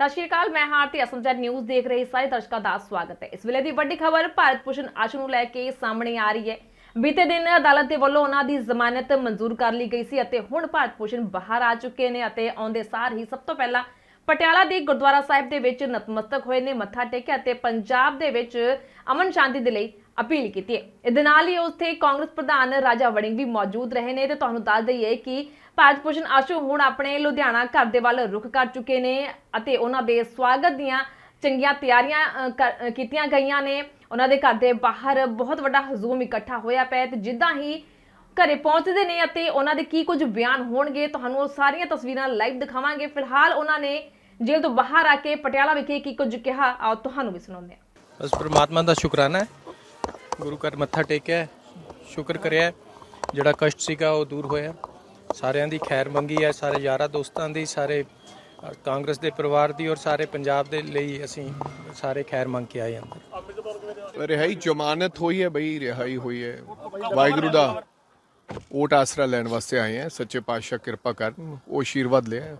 ਸਤਿ ਸ਼੍ਰੀ ਅਕਾਲ, ਮੈਂ ਹਾਰਤੀ ਅਸਮਝਰ ਨਿਊਜ਼ ਦੇਖ ਰਹੇ ਸਾਰੇ ਦਰਸ਼ਕਾਂ ਦਾ ਸਵਾਗਤ ਹੈ। ਇਸ ਵੇਲੇ ਦੀ ਵੱਡੀ ਖਬਰ, ਭਾਰਤ ਭੂਸ਼ਣ ਆਸ਼ੂ ਨੂੰ ਲੈ ਕੇ ਸਾਹਮਣੇ ਆ ਰਹੀ ਹੈ। ਬੀਤੇ ਦਿਨ ਅਦਾਲਤ ਦੇ ਵੱਲੋਂ ਉਹਨਾਂ ਦੀ ਜ਼ਮਾਨਤ ਮਨਜ਼ੂਰ ਕਰ ਲਈ ਗਈ ਸੀ ਅਤੇ ਹੁਣ ਭਾਰਤ ਭੂਸ਼ਣ ਬਾਹਰ ਆ ਚੁੱਕੇ ਨੇ ਅਤੇ ਆਉਂਦੇ ਸਾਰ ਹੀ ਸਭ ਤੋਂ ਪਹਿਲਾਂ ਪਟਿਆਲਾ ਦੇ ਗੁਰਦੁਆਰਾ ਸਾਹਿਬ ਦੇ ਵਿੱਚ ਨਤਮਸਤਕ ਹੋਏ ਨੇ, ਮੱਥਾ ਟੇਕਿਆ ਅਤੇ ਪੰਜਾਬ ਦੇ ਵਿੱਚ ਅਮਨ ਸ਼ਾਂਤੀ ਦੇ ਲਈ ਅਪੀਲ ਕੀਤੀ ਹੈ। ਇਹਦੇ ਨਾਲ ਹੀ ਉੱਥੇ ਕਾਂਗਰਸ ਪ੍ਰਧਾਨ ਰਾਜਾ ਵੜਿੰਗ ਵੀ ਮੌਜੂਦ ਰਹੇ ਨੇ ਤੇ ਤੁਹਾਨੂੰ ਦੱਸ ਦਈਏ ਕਿ ਭਾਰਤ ਭੂਸ਼ਣ ਆਸ਼ੂ ਹੁਣ ਆਪਣੇ ਲੁਧਿਆਣਾ ਘਰ ਦੇ ਵੱਲ ਰੁਖ ਕਰ ਚੁੱਕੇ ਨੇ ਅਤੇ ਉਹਨਾਂ ਦੇ ਸਵਾਗਤ ਦੀਆਂ ਚੰਗੀਆਂ ਤਿਆਰੀਆਂ ਕੀਤੀਆਂ ਗਈਆਂ ਨੇ। ਉਹਨਾਂ ਦੇ ਘਰ ਦੇ ਬਾਹਰ ਬਹੁਤ ਵੱਡਾ ਹਜ਼ੂਮ ਇਕੱਠਾ ਹੋਇਆ ਪਿਆ ਹੈ ਤੇ ਜਿੱਦਾਂ ਹੀ ਘਰੇ ਪਹੁੰਚਦੇ ਨੇ ਅਤੇ ਉਹਨਾਂ ਦੇ ਕੀ ਕੁਝ ਬਿਆਨ ਹੋਣਗੇ, ਤੁਹਾਨੂੰ ਉਹ ਸਾਰੀਆਂ ਤਸਵੀਰਾਂ ਲਾਈਵ ਦਿਖਾਵਾਂਗੇ। ਫਿਲਹਾਲ ਉਹਨਾਂ ਨੇ ਜੇਲ੍ਹ ਤੋਂ ਬਾਹਰ ਆ ਕੇ ਪਟਿਆਲਾ ਵਿਖੇ ਕੀ ਕੁਝ ਕਿਹਾ, ਆਓ ਤੁਹਾਨੂੰ ਵੀ ਸੁਣਾਉਂਦੇ ਹਾਂ। ਬਸ ਪ੍ਰਮਾਤਮਾ ਦਾ ਸ਼ੁਕਰਾਨਾ ਹੈ। ਗੁਰੂ ਘਰ ਮੱਥਾ ਟੇਕਿਆ ਸ਼ੁਕਰ ਕਰਿਆ ਜਿਹੜਾ ਕਸ਼ਟ ਸੀਗਾ ਉਹ ਦੂਰ ਹੋਇਆ। ਸਾਰਿਆਂ ਦੀ ਖੈਰ ਮੰਗੀ ਹੈ, ਸਾਰੇ ਯਾਰਾਂ ਦੋਸਤਾਂ ਦੀ, ਸਾਰੇ ਕਾਂਗਰਸ ਦੇ ਪਰਿਵਾਰ ਦੀ ਔਰ ਸਾਰੇ ਪੰਜਾਬ ਦੇ ਲਈ ਅਸੀਂ ਸਾਰੇ ਖੈਰ ਮੰਗ ਕੇ ਆਏ ਹਾਂ। ਰਿਹਾਈ ਜ਼ਮਾਨਤ ਹੋਈ ਹੈ ਬਈ, ਰਿਹਾਈ ਹੋਈ ਹੈ। ਵਾਹਿਗੁਰੂ ਦਾ ਓਟ ਆਸਰਾ ਲੈਣ ਵਾਸਤੇ ਆਏ ਹਾਂ। ਸੱਚੇ ਪਾਤਸ਼ਾਹ ਕਿਰਪਾ ਕਰਨ, ਉਹ ਆਸ਼ੀਰਵਾਦ ਲਿਆ।